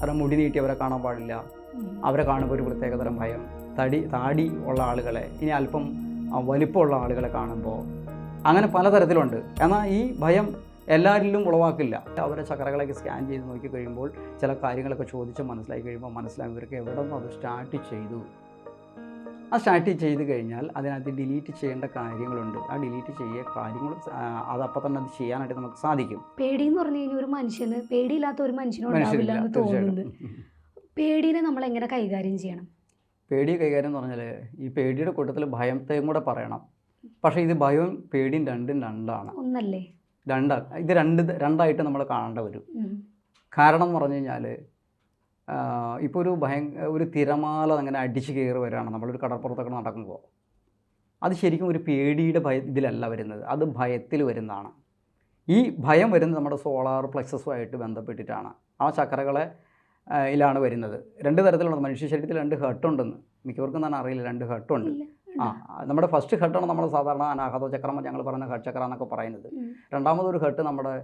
കാരണം മുടി നീട്ടി അവരെ കാണാൻ പാടില്ല. അവരെ കാണുമ്പോൾ ഒരു പ്രത്യേകതരം ഭയം. തടി താടി ഉള്ള ആളുകളെ ഇനി അല്പം വലിപ്പമുള്ള ആളുകളെ കാണുമ്പോൾ അങ്ങനെ പലതരത്തിലുണ്ട്. എന്നാൽ ഈ ഭയം എല്ലാവരിലും ഉളവാക്കില്ല. അവരെ ചക്രകളൊക്കെ സ്കാൻ ചെയ്ത് നോക്കി കഴിയുമ്പോൾ ചില കാര്യങ്ങളൊക്കെ ചോദിച്ച് മനസ്സിലാക്കി കഴിയുമ്പോൾ മനസ്സിലാകും ഇവർക്ക് എവിടെ നിന്ന് അത് സ്റ്റാർട്ട് ചെയ്തു. ആ സ്റ്റാർട്ട് ചെയ്ത് കഴിഞ്ഞാൽ അതിനകത്ത് ഡിലീറ്റ് ചെയ്യേണ്ട കാര്യങ്ങളുണ്ട്. ആ ഡിലീറ്റ് ചെയ്യ കാര്യങ്ങൾ അത് അപ്പം തന്നെ അത് ചെയ്യാനായിട്ട് നമുക്ക് സാധിക്കും. പേടി എന്ന് പറഞ്ഞു കഴിഞ്ഞാൽ ഒരു മനുഷ്യന് പേടിയില്ലാത്ത ഒരു മനുഷ്യനും ഉണ്ടാവില്ല എന്ന് തീർച്ചയായിട്ടും. പേടിനെ നമ്മൾ എങ്ങനെ കൈകാര്യം ചെയ്യണം? പേടി കൈകാര്യം എന്ന് പറഞ്ഞാൽ ഈ പേടിയുടെ കൂട്ടത്തിൽ ഭയത്തെയും കൂടെ പറയണം. പക്ഷേ ഇത് ഭയവും പേടിയും രണ്ടും രണ്ടാണ്. ഒന്നല്ലേ? രണ്ടാണ് ഇത് രണ്ട് രണ്ടായിട്ട് നമ്മൾ കാണേണ്ട വരും. കാരണം എന്ന് പറഞ്ഞു കഴിഞ്ഞാൽ ഇപ്പോൾ ഒരു ഭയ ഒരു തിരമാല അങ്ങനെ അടിച്ച് കയറി വരികയാണ് നമ്മളൊരു കടപ്പുറത്തൊക്കെ നടക്കുമ്പോൾ അത് ശരിക്കും ഒരു പേടിയുടെ ഭയ ഇതിലല്ല വരുന്നത്. അത് ഭയത്തിൽ വരുന്നതാണ്. ഈ ഭയം വരുന്നത് നമ്മുടെ സോളാർ പ്ലക്സസുമായിട്ട് ബന്ധപ്പെട്ടിട്ടാണ്. ആ ചക്രകളെ ഇതിലാണ് വരുന്നത്. രണ്ട് തരത്തിലുള്ള മനുഷ്യ ശരീരത്തിൽ രണ്ട് ഹെട്ടുണ്ടെന്ന് മിക്കവർക്കും തന്നെ അറിയില്ല. രണ്ട് ഹെട്ടുണ്ട്. ആ നമ്മുടെ ഫസ്റ്റ് ഹെട്ടാണ് നമ്മൾ സാധാരണ അനാഹത ചക്രം ഞങ്ങൾ പറയുന്ന ഹട്ട് ചക്രം എന്നൊക്കെ പറയുന്നത്. രണ്ടാമതൊരു ഹെട്ട് നമ്മുടെ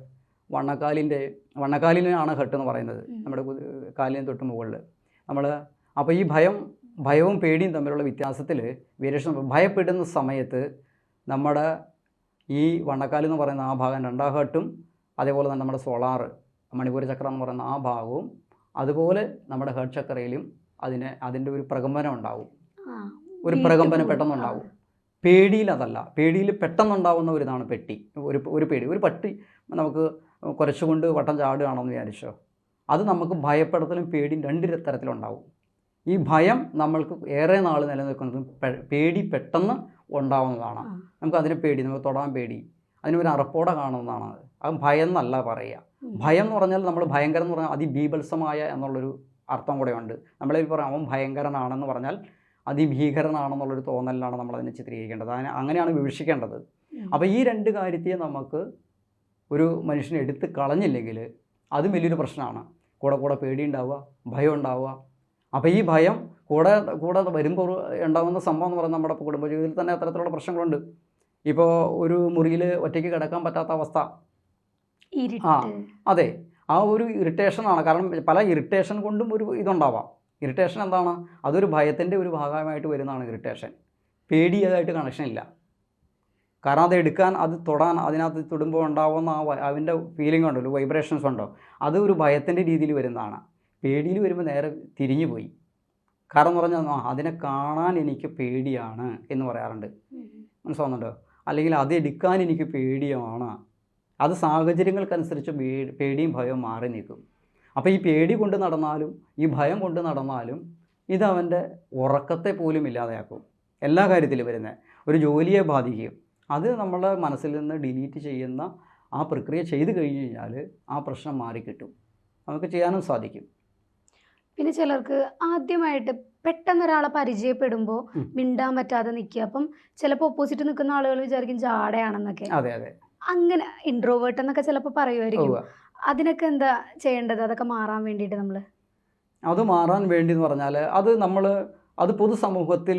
വണ്ണക്കാലിന്റെ വണ്ണക്കാലിനാണ് ഹെട്ട് എന്ന് പറയുന്നത് നമ്മുടെ കാലിന് തൊട്ട് മുകളിൽ നമ്മൾ അപ്പോൾ ഈ ഭയം ഭയവും പേടിയും തമ്മിലുള്ള വ്യത്യാസത്തിൽ വേരിയേഷൻ ഭയപ്പെടുന്ന സമയത്ത് നമ്മുടെ ഈ വണ്ണക്കാൽ എന്ന് പറയുന്ന ആ ഭാഗം രണ്ടാം ഹെട്ടും അതേപോലെ തന്നെ നമ്മുടെ സോളാർ മണിപൂര ചക്രം എന്ന് പറയുന്ന ആ ഭാഗവും അതുപോലെ നമ്മുടെ ഹെഡ് ചക്രയിലും അതിന് അതിന്റെ ഒരു പ്രകമ്പനം ഉണ്ടാവും. ഒരു പ്രകമ്പനം. പെട്ടെന്നുണ്ടാവും. പേടിയിൽ അതല്ല. പേടിയിൽ പെട്ടെന്നുണ്ടാവുന്ന ഒരു ഇതാണ് പെട്ടി. ഒരു ഒരു പേടി. ഒരു പട്ടി നമുക്ക് കുറച്ചുകൊണ്ട് വട്ടം ചാടുകയാണെന്ന് വിചാരിച്ചോ? അത് നമുക്ക് ഭയപ്പെടുത്തലും പേടിയും രണ്ട് തരത്തിലുണ്ടാവും. ഈ ഭയം നമ്മൾക്ക് ഏറെ നാൾ നിലനിൽക്കുന്നത് പേടി പെട്ടെന്ന് ഉണ്ടാവുന്നതാണ്. നമുക്ക് അതിനെ പേടി നമുക്ക് തൊടാൻ പേടി അതിനൊരു അറപ്പോടെ കാണുന്നതാണ് അത്. അത് ഭയം എന്നല്ല പറയുക. ഭയം എന്ന് പറഞ്ഞാൽ നമ്മൾ ഭയങ്കരം എന്ന് പറഞ്ഞാൽ അതിബീഭത്സമായ എന്നുള്ളൊരു അർത്ഥം കൂടെ ഉണ്ട് നമ്മളെ പറയാം അവൻ ഭയങ്കരനാണെന്ന് പറഞ്ഞാൽ അതിഭീകരനാണെന്നുള്ളൊരു തോന്നലിലാണ് നമ്മളതിനെ ചിത്രീകരിക്കേണ്ടത്. അതിനെ അങ്ങനെയാണ് വിവക്ഷിക്കേണ്ടത്. അപ്പോൾ ഈ രണ്ട് കാര്യത്തെ നമുക്ക് ഒരു മനുഷ്യനെ എടുത്ത് കളഞ്ഞില്ലെങ്കിൽ അതും വലിയൊരു പ്രശ്നമാണ്. കൂടെ കൂടെ പേടി ഉണ്ടാവുക ഭയം ഉണ്ടാവുക അപ്പോൾ ഈ ഭയം കൂടെ കൂടെ വരുമ്പോൾ ഉണ്ടാകുന്ന സംഭവം എന്ന് പറയുന്നത് നമ്മുടെ കുടുംബജീവിതത്തിൽ തന്നെ അത്തരത്തിലുള്ള പ്രശ്നങ്ങളുണ്ട്. ഇപ്പോൾ ഒരു മുറിയിൽ ഒറ്റയ്ക്ക് കിടക്കാൻ പറ്റാത്ത അവസ്ഥ. ആ. അതെ. ആ ഒരു ഇറിറ്റേഷനാണ് കാരണം പല ഇറിറ്റേഷൻ കൊണ്ടും ഒരു ഇതുണ്ടാവാം. ഇറിറ്റേഷൻ എന്താണ്? അതൊരു ഭയത്തിന്റെ ഒരു ഭാഗമായിട്ട് വരുന്നതാണ് ഇറിറ്റേഷൻ പേടിയതായിട്ട് കണക്ഷൻ ഇല്ല. കാരണം അത് എടുക്കാൻ അത് തൊടാൻ അതിനകത്ത് തൊടുമ്പോൾ ഉണ്ടാവുന്ന ആ അതിന്റെ ഫീലിംഗ് ഉണ്ടല്ലോ വൈബ്രേഷൻസ് ഉണ്ടോ? അത് ഒരു ഭയത്തിന്റെ രീതിയിൽ വരുന്നതാണ്. പേടിയിൽ വരുമ്പോൾ നേരെ തിരിഞ്ഞു പോയി. കാരണം എന്ന് പറഞ്ഞാൽ അതിനെ കാണാൻ എനിക്ക് പേടിയാണ് എന്ന് പറയാറുണ്ട്. മനസ്സിലാവുന്നുണ്ടോ? അല്ലെങ്കിൽ അത് എടുക്കാൻ എനിക്ക് പേടിയാണ്. അത് സാഹചര്യങ്ങൾക്കനുസരിച്ച് പേടിയും ഭയവും മാറി നിൽക്കും. അപ്പോൾ ഈ പേടി കൊണ്ട് നടന്നാലും ഈ ഭയം കൊണ്ട് നടന്നാലും ഇത് അവന്റെ ഉറക്കത്തെ പോലും ഇല്ലാതെയാക്കും. എല്ലാ കാര്യത്തിലും വരുന്നത് ഒരു ജോലിയെ ബാധിക്കും അത് നമ്മളെ മനസ്സിൽ നിന്ന് ഡിലീറ്റ് ചെയ്യുന്ന ആ പ്രക്രിയ ചെയ്ത് കഴിഞ്ഞ് കഴിഞ്ഞാൽ ആ പ്രശ്നം മാറിക്കിട്ടും നമുക്ക് ചെയ്യാനും സാധിക്കും. പിന്നെ ചിലർക്ക് ആദ്യമായിട്ട് പെട്ടെന്ന് ഒരാളെ പരിചയപ്പെടുമ്പോൾ മിണ്ടാൻ പറ്റാതെ നിൽക്കുക അപ്പം ചിലപ്പോൾ ഓപ്പോസിറ്റ് നിൽക്കുന്ന ആളുകൾ വിചാരിക്കും ജാടയാണെന്നൊക്കെ. അതെ അതെ. അങ്ങനെ ഇൻട്രോവേർട്ട് എന്നൊക്കെ ചിലപ്പോൾ പറയുമായിരിക്കും. അതിനൊക്കെ എന്താ ചെയ്യേണ്ടത്? അതൊക്കെ മാറാൻ വേണ്ടിയിട്ട് നമ്മൾ അത് മാറാൻ വേണ്ടി എന്ന് പറഞ്ഞാൽ അത് നമ്മൾ അത് പൊതുസമൂഹത്തിൽ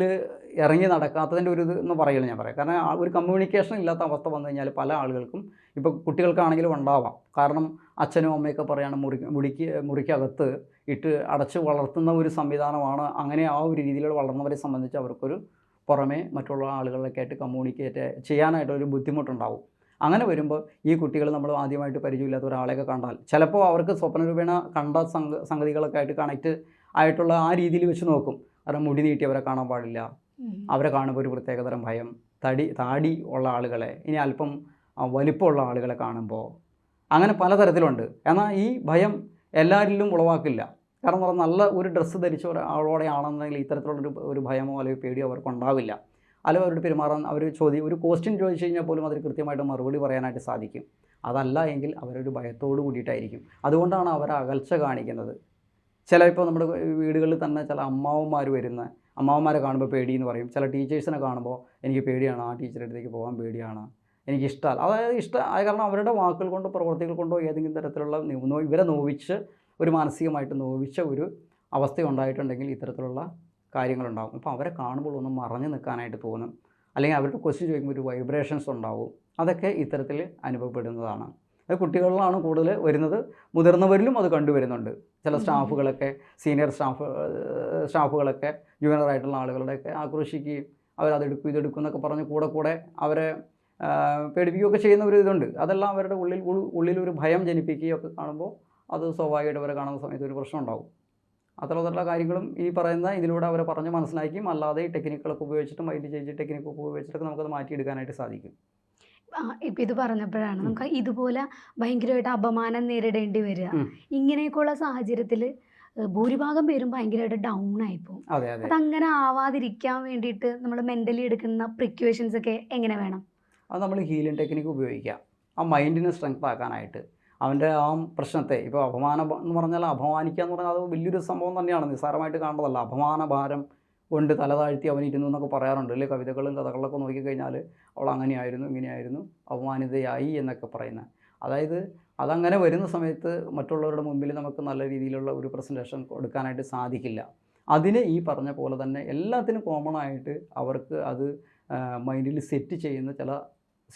ഇറങ്ങി നടക്കാത്തതിന്റെ ഒരു ഇത് എന്ന് പറയുള്ളൂ ഞാൻ പറയാം. കാരണം ഒരു കമ്മ്യൂണിക്കേഷൻ ഇല്ലാത്ത അവസ്ഥ വന്നു കഴിഞ്ഞാൽ പല ആളുകൾക്കും ഇപ്പോൾ കുട്ടികൾക്കാണെങ്കിലും ഉണ്ടാവാം. കാരണം അച്ഛനും അമ്മയൊക്കെ പറയുകയാണ് മുറി മുടിക്ക് മുറിക്കകത്ത് ഇട്ട് അടച്ച് വളർത്തുന്ന ഒരു സംവിധാനമാണ് അങ്ങനെ ആ ഒരു രീതിയിൽ വളർന്നവരെ സംബന്ധിച്ച് അവർക്കൊരു പുറമേ മറ്റുള്ള ആളുകളിലൊക്കെ ആയിട്ട് കമ്മ്യൂണിക്കേറ്റ് ചെയ്യാനായിട്ടൊരു ബുദ്ധിമുട്ടുണ്ടാവും. അങ്ങനെ വരുമ്പോൾ ഈ കുട്ടികൾ നമ്മൾ ആദ്യമായിട്ട് പരിചയമില്ലാത്ത ഒരാളെയൊക്കെ കണ്ടാൽ ചിലപ്പോൾ അവർക്ക് സ്വപ്നരൂപേണ കണ്ട സംഗ സംഗതികളൊക്കെ ആയിട്ട് കണക്റ്റ് ആയിട്ടുള്ള ആ രീതിയിൽ വെച്ച് നോക്കും. കാരണം മുടി നീട്ടിയവരെ കാണാൻ പാടില്ല. അവരെ കാണുമ്പോൾ ഒരു പ്രത്യേകതരം ഭയം. തടി താടി ഉള്ള ആളുകളെ ഇനി അല്പം വലിപ്പമുള്ള ആളുകളെ കാണുമ്പോൾ അങ്ങനെ പലതരത്തിലുണ്ട്. എന്നാൽ ഈ ഭയം എല്ലാവരിലും ഉളവാക്കില്ല. കാരണം പറഞ്ഞാൽ നല്ല ഒരു ഡ്രസ്സ് ധരിച്ച ആളോടെയാണെന്നുണ്ടെങ്കിൽ ഇത്തരത്തിലുള്ളൊരു ഒരു ഭയമോ അല്ലെങ്കിൽ പേടിയോ അവർക്ക് ഉണ്ടാവില്ല. അല്ലെങ്കിൽ അവരോട് പെരുമാറാൻ അവർ ചോദ്യം ഒരു ക്വസ്റ്റ്യൻ ചോദിച്ചു കഴിഞ്ഞാൽ പോലും അതിന് കൃത്യമായിട്ട് മറുപടി പറയാനായിട്ട് സാധിക്കും. അതല്ല എങ്കിൽ അവരൊരു ഭയത്തോട് കൂടിയിട്ടായിരിക്കും. അതുകൊണ്ടാണ് അവർ അകൽച്ച കാണിക്കുന്നത്. ചില ഇപ്പോൾ നമ്മുടെ വീടുകളിൽ തന്നെ ചില അമ്മാവന്മാർ വരുന്ന അമ്മാവന്മാരെ കാണുമ്പോൾ പേടി എന്ന് പറയും. ചില ടീച്ചേഴ്സിനെ കാണുമ്പോൾ എനിക്ക് പേടിയാണ് ആ ടീച്ചറുടെ അടുത്തേക്ക് പോകാൻ പേടിയാണ്. എനിക്ക് ഇഷ്ടമല്ല അതായത് ഇഷ്ടം ആയ കാരണം അവരുടെ വാക്കുകൾ കൊണ്ടോ പ്രവർത്തികൾ കൊണ്ടോ ഏതെങ്കിലും തരത്തിലുള്ള ഇവരെ നോവിച്ച് ഒരു മാനസികമായിട്ട് നോവിച്ച ഒരു അവസ്ഥ ഉണ്ടായിട്ടുണ്ടെങ്കിൽ ഇത്തരത്തിലുള്ള കാര്യങ്ങളുണ്ടാകും അപ്പോൾ അവരെ കാണുമ്പോൾ ഒന്ന് മറഞ്ഞു നിൽക്കാനായിട്ട് തോന്നും. അല്ലെങ്കിൽ അവരുടെ ക്വസ്റ്റ്യൻ ചോദിക്കുമ്പോൾ ഒരു വൈബ്രേഷൻസ് ഉണ്ടാവും. അതൊക്കെ ഇത്തരത്തിൽ അനുഭവപ്പെടുന്നതാണ്. അത് കുട്ടികളിലാണ് കൂടുതൽ വരുന്നത്. മുതിർന്നവരിലും അത് കണ്ടുവരുന്നുണ്ട്. ചില സ്റ്റാഫുകളൊക്കെ സീനിയർ സ്റ്റാഫ് സ്റ്റാഫുകളൊക്കെ ജൂനിയർ ആയിട്ടുള്ള ആളുകളുടെയൊക്കെ ആക്രോശിക്കുകയും അവരതെടുക്കും ഇതെടുക്കും എന്നൊക്കെ പറഞ്ഞ് കൂടെ കൂടെ അവരെ പേടിപ്പിക്കുകയൊക്കെ ചെയ്യുന്ന ഒരു ഇതുണ്ട്. അതെല്ലാം അവരുടെ ഉള്ളിൽ ഉള്ളിലൊരു ഉള്ളിൽ ഒരു ഭയം ജനിപ്പിക്കുകയൊക്കെ കാണുമ്പോൾ അത് സ്വാഭാവികമായിട്ട് അവരെ കാണുന്ന സമയത്ത് ഒരു പ്രശ്നം ഉണ്ടാകും അത്തരത്തിലുള്ള കാര്യങ്ങളും ഈ പറയുന്ന ഇതിലൂടെ അവരെ പറഞ്ഞ് മനസ്സിലാക്കിയും അല്ലാതെ ഈ ടെക്നിക്കുകളൊക്കെ ഉപയോഗിച്ചിട്ട് മൈൻഡ് ചേഞ്ച് ടെക്നിക്കൊക്കെ ഉപയോഗിച്ചിട്ടൊക്കെ നമുക്കത് മാറ്റിയെടുക്കാനായിട്ട് സാധിക്കും. ഇപ്പൊ ഇത് പറഞ്ഞപ്പോഴാണ് നമുക്ക് ഇതുപോലെ ഭയങ്കരമായിട്ട് അപമാനം നേരിടേണ്ടി വരിക. ഇങ്ങനെയൊക്കെയുള്ള സാഹചര്യത്തിൽ ഭൂരിഭാഗം പേരും ഭയങ്കരമായിട്ട് ഡൗൺ ആയി അതെ അതെ. അതങ്ങനെ ആവാതിരിക്കാൻ വേണ്ടിയിട്ട് നമ്മൾ മെന്റലി എടുക്കുന്ന പ്രിക്വേഷൻസ് ഒക്കെ എങ്ങനെ വേണം? അത് നമ്മൾ ഹീലിംഗ് ടെക്നിക്ക് ഉപയോഗിക്കാം. ആ മൈൻഡിനെ സ്ട്രെങ്ത് ആക്കാനായിട്ട്. അവന്റെ ആ പ്രശ്നത്തെ ഇപ്പോൾ അപമാനം എന്ന് പറഞ്ഞാൽ അപമാനിക്കുക എന്ന് പറഞ്ഞാൽ അത് വലിയൊരു സംഭവം തന്നെയാണ്. നിസ്സാരമായിട്ട് കാണേണ്ടതല്ല അപമാന ഭാരം കൊണ്ട് തല താഴ്ത്തി അവൻ ഇരുന്നു എന്നൊക്കെ പറയാറുണ്ട്. അല്ലേ? കവിതകളും കഥകളിലൊക്കെ നോക്കിക്കഴിഞ്ഞാൽ അവൾ അങ്ങനെയായിരുന്നു ഇങ്ങനെയായിരുന്നു അപമാനിതയായി എന്നൊക്കെ പറയുന്നത് അതായത് അതങ്ങനെ വരുന്ന സമയത്ത് മറ്റുള്ളവരുടെ മുമ്പിൽ നമുക്ക് നല്ല രീതിയിലുള്ള ഒരു പ്രസന്റേഷൻ കൊടുക്കാനായിട്ട് സാധിക്കില്ല. അതിന് ഈ പറഞ്ഞ പോലെ തന്നെ എല്ലാത്തിനും കോമൺ ആയിട്ട് അവർക്ക് അത് മൈൻഡിൽ സെറ്റ് ചെയ്യുന്ന ചില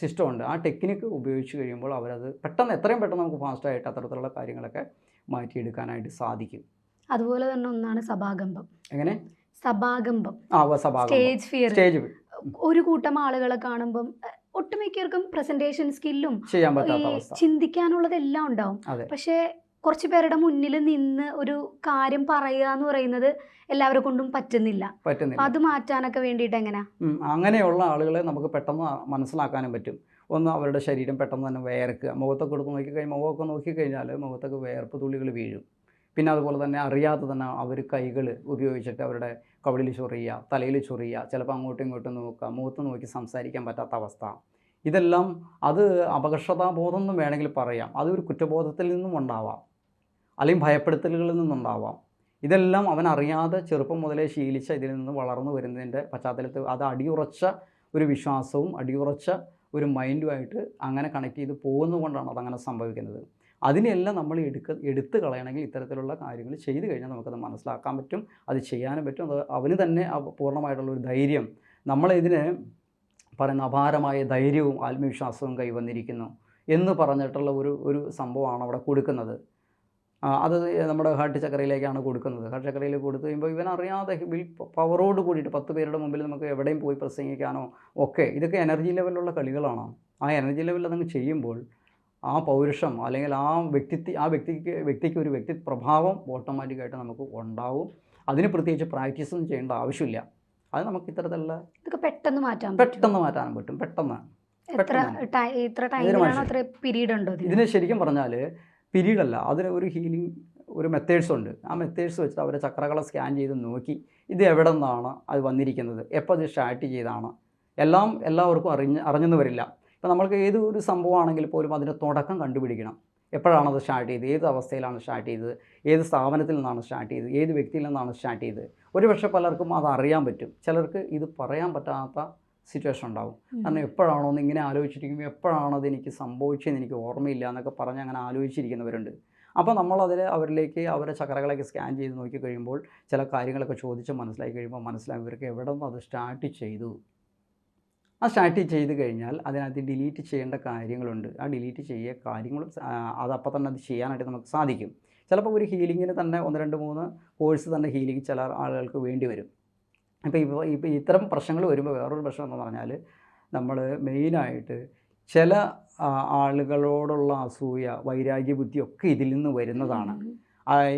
സിസ്റ്റമുണ്ട് ആ ടെക്നിക്ക് ഉപയോഗിച്ച് കഴിയുമ്പോൾ അവരത് പെട്ടെന്ന് എത്രയും പെട്ടെന്ന് നമുക്ക് ഫാസ്റ്റായിട്ട് അത്തരത്തിലുള്ള കാര്യങ്ങളൊക്കെ മാറ്റിയെടുക്കാനായിട്ട് സാധിക്കും. അതുപോലെ തന്നെ ഒന്നാണ് സഭാകമ്പം. എങ്ങനെ? സഭാകമ്പം. Stage fear. ഒരു കൂട്ടം ആളുകളെ കാണുമ്പം ഒട്ടുമിക്കർക്കും ഒട്ടുമിക്കവർക്കും പ്രസന്റേഷൻ സ്കില്ലും ചിന്തിക്കാനുള്ളതെല്ലാം ഉണ്ടാവും. പക്ഷേ കുറച്ച് പേരുടെ മുന്നിൽ നിന്ന് ഒരു കാര്യം പറയുക എന്ന് പറയുന്നത് എല്ലാവരെ കൊണ്ടും പറ്റുന്നില്ല. പറ്റുന്നില്ല. അത് മാറ്റാനൊക്കെ വേണ്ടിയിട്ട് എങ്ങനെയാ ഉം, അങ്ങനെയുള്ള ആളുകളെ നമുക്ക് പെട്ടെന്ന് മനസ്സിലാക്കാനും പറ്റും. ഒന്ന് അവരുടെ ശരീരം പെട്ടെന്ന് തന്നെ വേർക്കുക. മുഖത്തൊക്കെ എടുത്ത് നോക്കിക്കഴിഞ്ഞാൽ മുഖമൊക്കെ നോക്കിക്കഴിഞ്ഞാൽ മുഖത്തൊക്കെ വേർപ്പ് തുള്ളികൾ വീഴും. പിന്നെ അതുപോലെ തന്നെ അറിയാതെ തന്നെ അവർ കൈകൾ ഉപയോഗിച്ചിട്ട് അവരുടെ കവിളിൽ ചൊറിയുക തലയിൽ ചൊറിയുക ചിലപ്പോൾ അങ്ങോട്ടും ഇങ്ങോട്ടും നോക്കുക മുഖത്ത് നോക്കി സംസാരിക്കാൻ പറ്റാത്ത അവസ്ഥ. ഇതെല്ലാം അത് അപകർഷതാബോധം എന്നും വേണമെങ്കിൽ പറയാം. അതൊരു കുറ്റബോധത്തിൽ നിന്നും ഉണ്ടാവാം. അല്ലെങ്കിൽ ഭയപ്പെടുത്തലുകളിൽ നിന്നുണ്ടാവാം. ഇതെല്ലാം അവൻ അറിയാതെ ചെറുപ്പം മുതലേ ശീലിച്ച ഇതിൽ നിന്ന് വളർന്നു വരുന്നതിന്റെ പശ്ചാത്തലത്തിൽ അത് അടിയുറച്ച ഒരു വിശ്വാസവും അടിയുറച്ച ഒരു മൈൻഡുമായിട്ട് അങ്ങനെ കണക്ട് ചെയ്ത് പോകുന്നതുകൊണ്ടാണ് അതങ്ങനെ സംഭവിക്കുന്നത്. അതിനെല്ലാം നമ്മൾ എടുക്ക എടുത്തു കളയണമെങ്കിൽ ഇത്തരത്തിലുള്ള കാര്യങ്ങൾ ചെയ്തു കഴിഞ്ഞാൽ നമുക്കത് മനസ്സിലാക്കാൻ പറ്റും അത് ചെയ്യാനും പറ്റും. അത് അവന് തന്നെ പൂർണമായിട്ടുള്ള ഒരു ധൈര്യം. നമ്മളിതിന് പറയുന്ന അപാരമായ ധൈര്യവും ആത്മവിശ്വാസവും കൈവന്നിരിക്കുന്നു എന്ന് പറഞ്ഞിട്ടുള്ള ഒരു ഒരു സംഭവമാണ് അവിടെ കൊടുക്കുന്നത്. അത് നമ്മുടെ ഹാർട്ട് ചക്രയിലേക്കാണ് കൊടുക്കുന്നത്. ഹാർട്ട് ചക്രയിൽ കൊടുത്തു കഴിയുമ്പോൾ ഇവൻ അറിയാതെ വിൽ പവറോട് കൂടിയിട്ട് പത്ത് പേരുടെ മുമ്പിൽ നമുക്ക് എവിടെയും പോയി പ്രസംഗിക്കാനോ ഒക്കെ ഇതൊക്കെ എനർജി ലെവലിലുള്ള കളികളാണ്. ആ എനർജി ലെവലിൽ അതങ്ങ് ചെയ്യുമ്പോൾ ആ പൗരുഷം അല്ലെങ്കിൽ ആ വ്യക്തിത്വ ആ വ്യക്തിക്ക് വ്യക്തിക്ക് ഒരു വ്യക്തി പ്രഭാവം ഓട്ടോമാറ്റിക്കായിട്ട് നമുക്ക് ഉണ്ടാവും. അതിന് പ്രത്യേകിച്ച് പ്രാക്ടീസൊന്നും ചെയ്യേണ്ട ആവശ്യമില്ല. അത് നമുക്ക് ഇത്തരത്തിലുള്ള ഇതൊക്കെ പെട്ടെന്ന് മാറ്റാൻ പെട്ടെന്ന് മാറ്റാനും പറ്റും. പെട്ടെന്ന്. പീരീഡ് ഉണ്ടോ ഇതിന്? ശരിക്കും പറഞ്ഞാൽ പിരീഡ് അല്ല. അതിന് ഒരു ഹീലിംഗ് ഒരു മെത്തേഡ്സ് ഉണ്ട്. ആ മെത്തേഡ്സ് വെച്ചിട്ട് അവരെ ചക്രകളെ സ്കാൻ ചെയ്ത് നോക്കി ഇത് എവിടെ നിന്നാണ് അത് വന്നിരിക്കുന്നത്? എപ്പോൾ അത് സ്റ്റാർട്ട് ചെയ്താണ്? എല്ലാം എല്ലാവർക്കും അറിഞ്ഞ് അറിഞ്ഞെന്ന് വരില്ല. ഇപ്പം നമ്മൾക്ക് ഏത് ഒരു സംഭവമാണെങ്കിൽ പോലും അതിന്റെ തുടക്കം കണ്ടുപിടിക്കണം. എപ്പോഴാണ് അത് സ്റ്റാർട്ട് ചെയ്തത്? ഏത് അവസ്ഥയിലാണ് സ്റ്റാർട്ട് ചെയ്തത്? ഏത് സ്ഥാപനത്തിൽ നിന്നാണ് സ്റ്റാർട്ട് ചെയ്തത്? ഏത് വ്യക്തിയിൽ നിന്നാണ് സ്റ്റാർട്ട് ചെയ്തത്? ഒരുപക്ഷെ പലർക്കും അത് അറിയാൻ പറ്റും. ചിലർക്ക് ഇത് പറയാൻ പറ്റാത്ത സിറ്റുവേഷൻ ഉണ്ടാവും. കാരണം എപ്പോഴാണോ എന്ന് ഇങ്ങനെ ആലോചിച്ചിരിക്കുമ്പോൾ എപ്പോഴാണോ അത് എനിക്ക് സംഭവിച്ചതെന്ന് എനിക്ക് ഓർമ്മയില്ല എന്നൊക്കെ പറഞ്ഞ് അങ്ങനെ ആലോചിച്ചിരിക്കുന്നവരുണ്ട്. അപ്പോൾ നമ്മളതിൽ അവരിലേക്ക് അവരെ ചക്രകളൊക്കെ സ്കാൻ ചെയ്ത് നോക്കി കഴിയുമ്പോൾ ചില കാര്യങ്ങളൊക്കെ ചോദിച്ച് മനസ്സിലാക്കി കഴിയുമ്പോൾ മനസ്സിലാകും ഇവർക്ക് എവിടെ നിന്ന് അത് സ്റ്റാർട്ട് ചെയ്തു? ആ സ്റ്റാർട്ട് ചെയ്ത് കഴിഞ്ഞാൽ അതിനകത്ത് ഡിലീറ്റ് ചെയ്യേണ്ട കാര്യങ്ങളുണ്ട്. ആ ഡിലീറ്റ് ചെയ്യ കാര്യങ്ങളും അതപ്പോൾ അത് അപ്പോൾ തന്നെ അത് ചെയ്യാനായിട്ട് നമുക്ക് സാധിക്കും. ചിലപ്പോൾ ഒരു ഹീലിങ്ങിന് തന്നെ ഒന്ന് രണ്ട് മൂന്ന് കോഴ്സ് തന്നെ ഹീലിംഗ് ചില ആളുകൾക്ക് വേണ്ടി വരും. ഇപ്പോൾ ഇപ്പോൾ ഇപ്പോൾ ഇത്തരം പ്രശ്നങ്ങൾ വരുമ്പോൾ വേറൊരു പ്രശ്നം എന്ന് പറഞ്ഞാൽ നമ്മൾ മെയിനായിട്ട് ചില ആളുകളോടുള്ള അസൂയ വൈരാഗ്യ ബുദ്ധിയൊക്കെ ഇതിൽ നിന്ന് വരുന്നതാണ്.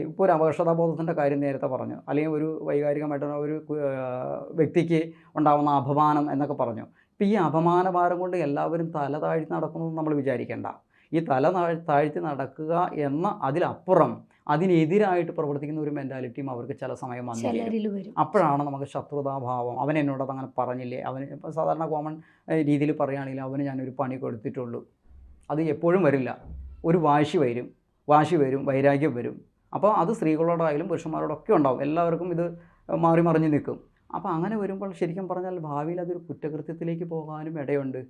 ഇപ്പോൾ ഒരു അപകർഷതാബോധത്തിന്റെ കാര്യം നേരത്തെ പറഞ്ഞു. അല്ലെങ്കിൽ ഒരു വൈകാരികമായിട്ടുള്ള ഒരു വ്യക്തിക്ക് ഉണ്ടാകുന്ന അപമാനം എന്നൊക്കെ പറഞ്ഞു. ഇപ്പോൾ ഈ അപമാനഭാരം കൊണ്ട് എല്ലാവരും തല താഴ്ത്തി നടക്കുന്നു നമ്മൾ വിചാരിക്കേണ്ട. ഈ തല താഴ്- താഴ്ത്തി നടക്കുക എന്ന അതിലപ്പുറം അതിനെതിരായിട്ട് പ്രവർത്തിക്കുന്ന ഒരു മെന്റാലിറ്റിയും അവർക്ക് ചില സമയം വന്നു അപ്പോഴാണ് നമുക്ക് ശത്രുതാഭാവം. അവൻ എന്നോട് അങ്ങനെ പറഞ്ഞില്ലേ? അവന് ഇപ്പോൾ സാധാരണ കോമൺ രീതിയിൽ പറയുകയാണെങ്കിൽ അവന് ഞാനൊരു പണി കൊടുത്തിട്ടുള്ളൂ. അത് എപ്പോഴും വരില്ല. ഒരു വാശി വരും. വാശി വരും. വൈരാഗ്യം വരും. അപ്പോൾ അത് സ്ത്രീകളോടായാലും പുരുഷന്മാരോടൊക്കെ ഉണ്ടാവും. എല്ലാവർക്കും ഇത് മാറി മറിഞ്ഞ് നിൽക്കും. അപ്പോൾ അങ്ങനെ വരുമ്പോൾ ശരിക്കും പറഞ്ഞാൽ ഭാവിയിൽ അതൊരു കുറ്റകൃത്യത്തിലേക്ക് പോകാനും ഇടയുണ്ട്.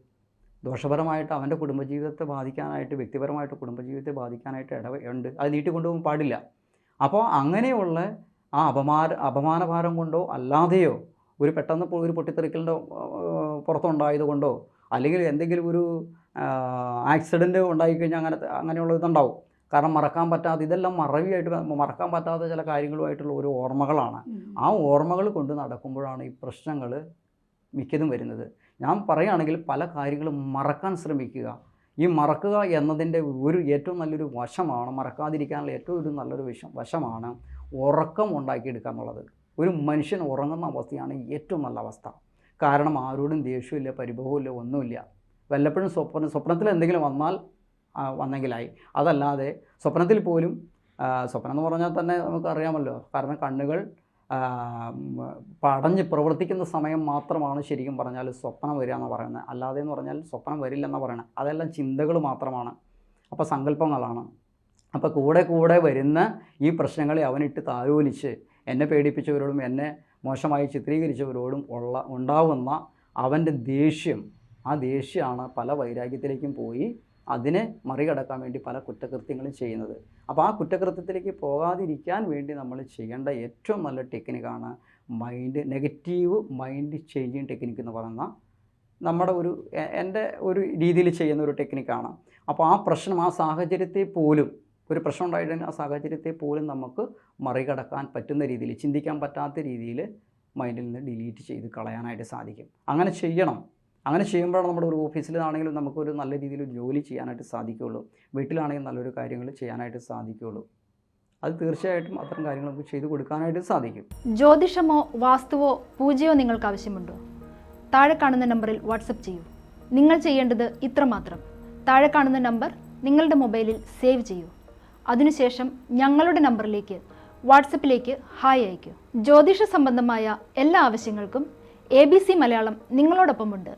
ദോഷപരമായിട്ട് അവന്റെ കുടുംബജീവിതത്തെ ബാധിക്കാനായിട്ട് വ്യക്തിപരമായിട്ട് കുടുംബജീവിതത്തെ ബാധിക്കാനായിട്ട് ഇട ഉണ്ട്. അത് നീട്ടിക്കൊണ്ടുപോകാൻ പാടില്ല. അപ്പോൾ അങ്ങനെയുള്ള ആ അപമാന അപമാനഭാരം കൊണ്ടോ അല്ലാതെയോ ഒരു പെട്ടെന്ന് ഒരു പൊട്ടിത്തെറിക്കലിന്റെ പുറത്തുണ്ടായത് കൊണ്ടോ അല്ലെങ്കിൽ എന്തെങ്കിലും ഒരു ആക്സിഡന്റ് ഉണ്ടായിക്കഴിഞ്ഞാൽ അങ്ങനെ അങ്ങനെയുള്ള ഇതുണ്ടാവും കാരണം മറക്കാൻ പറ്റാത്ത ഇതെല്ലാം മറവിയായിട്ട് മറക്കാൻ പറ്റാത്ത ചില കാര്യങ്ങളുമായിട്ടുള്ള ഒരു ഓർമ്മകളാണ്. ആ ഓർമ്മകൾ കൊണ്ട് നടക്കുമ്പോഴാണ് ഈ പ്രശ്നങ്ങൾ മിക്കതും വരുന്നത്. ഞാൻ പറയുകയാണെങ്കിൽ പല കാര്യങ്ങളും മറക്കാൻ ശ്രമിക്കുക. ഈ മറക്കുക എന്നതിന്റെ ഒരു ഏറ്റവും നല്ലൊരു വശമാണ് മറക്കാതിരിക്കാനുള്ള ഏറ്റവും ഒരു നല്ലൊരു വിഷം വശമാണ് ഉറക്കം ഉണ്ടാക്കിയെടുക്കുക എന്നുള്ളത്. ഒരു മനുഷ്യൻ ഉറങ്ങുന്ന അവസ്ഥയാണ് ഏറ്റവും നല്ല അവസ്ഥ. കാരണം ആരോടും ദേഷ്യമില്ല പരിഭവമില്ല ഒന്നുമില്ല. വല്ലപ്പോഴും സ്വപ്ന സ്വപ്നത്തിൽ എന്തെങ്കിലും വന്നാൽ വന്നെങ്കിലായി. അതല്ലാതെ സ്വപ്നത്തിൽ പോലും സ്വപ്നം എന്ന് പറഞ്ഞാൽ തന്നെ നമുക്കറിയാമല്ലോ കാരണം കണ്ണുകൾ പടഞ്ഞ് പ്രവർത്തിക്കുന്ന സമയം മാത്രമാണ് ശരിക്കും പറഞ്ഞാൽ സ്വപ്നം വരിക എന്ന് പറയുന്നത്. അല്ലാതെ എന്ന് പറഞ്ഞാൽ സ്വപ്നം വരില്ലെന്ന് പറയുന്നത് അതെല്ലാം ചിന്തകൾ മാത്രമാണ്. അപ്പോൾ സങ്കല്പങ്ങളാണ്. അപ്പോൾ കൂടെ കൂടെ വരുന്ന ഈ പ്രശ്നങ്ങളെ അവനിട്ട് താരോലിച്ച് എന്നെ പേടിപ്പിച്ചവരോടും എന്നെ മോശമായി ചിത്രീകരിച്ചവരോടും ഉള്ള ഉണ്ടാവുന്ന അവന്റെ ദേഷ്യം. ആ ദേഷ്യമാണ് പല വൈരാഗ്യത്തിലേക്കും പോയി അതിനെ മറികടക്കാൻ വേണ്ടി പല കുറ്റകൃത്യങ്ങളും ചെയ്യുന്നത്. അപ്പോൾ ആ കുറ്റകൃത്യത്തിലേക്ക് പോകാതിരിക്കാൻ വേണ്ടി നമ്മൾ ചെയ്യേണ്ട ഏറ്റവും നല്ല ടെക്നിക്കാണ് mind negative mind changing technique എന്ന് പറയുന്ന നമ്മുടെ ഒരു എന്റെ ഒരു രീതിയിൽ ചെയ്യുന്ന ഒരു ടെക്നിക്കാണ്. അപ്പോൾ ആ പ്രശ്നം ആ സാഹചര്യത്തെ പോലും ഒരു പ്രശ്നം ഉണ്ടായിട്ടുണ്ടെങ്കിൽ ആ സാഹചര്യത്തെ പോലും നമുക്ക് മറികടക്കാൻ പറ്റുന്ന രീതിയിൽ ചിന്തിക്കാൻ പറ്റാത്ത രീതിയിൽ മൈൻഡിൽ നിന്ന് ഡിലീറ്റ് ചെയ്ത് കളയാനായിട്ട് സാധിക്കും. അങ്ങനെ ചെയ്യണം. അങ്ങനെ ചെയ്യുമ്പോഴാണ് നമ്മുടെ ഒരു ഓഫീസിലാണെങ്കിലും നമുക്കൊരു നല്ല രീതിയിൽ ജോലി ചെയ്യാനായിട്ട് സാധിക്കുകയുള്ളൂ. വീട്ടിലാണെങ്കിലും നല്ലൊരു കാര്യങ്ങൾ ചെയ്യാനായിട്ട് സാധിക്കുകയുള്ളൂ. അത് തീർച്ചയായിട്ടും അത്തരം കാര്യങ്ങൾ നമുക്ക് ചെയ്തു കൊടുക്കാനായിട്ട് സാധിക്കും. ജ്യോതിഷമോ വാസ്തുവോ പൂജയോ നിങ്ങൾക്ക് ആവശ്യമുണ്ടോ? താഴെ കാണുന്ന നമ്പറിൽ വാട്സപ്പ് ചെയ്യൂ. നിങ്ങൾ ചെയ്യേണ്ടത് ഇത്ര മാത്രം. താഴെ കാണുന്ന നമ്പർ നിങ്ങളുടെ മൊബൈലിൽ സേവ് ചെയ്യൂ. അതിനുശേഷം ഞങ്ങളുടെ നമ്പറിലേക്ക് വാട്സപ്പിലേക്ക് ഹായ് അയയ്ക്കൂ. ജ്യോതിഷ സംബന്ധമായ എല്ലാ ആവശ്യങ്ങൾക്കും എ ബി സി മലയാളം നിങ്ങളോടൊപ്പമുണ്ട്.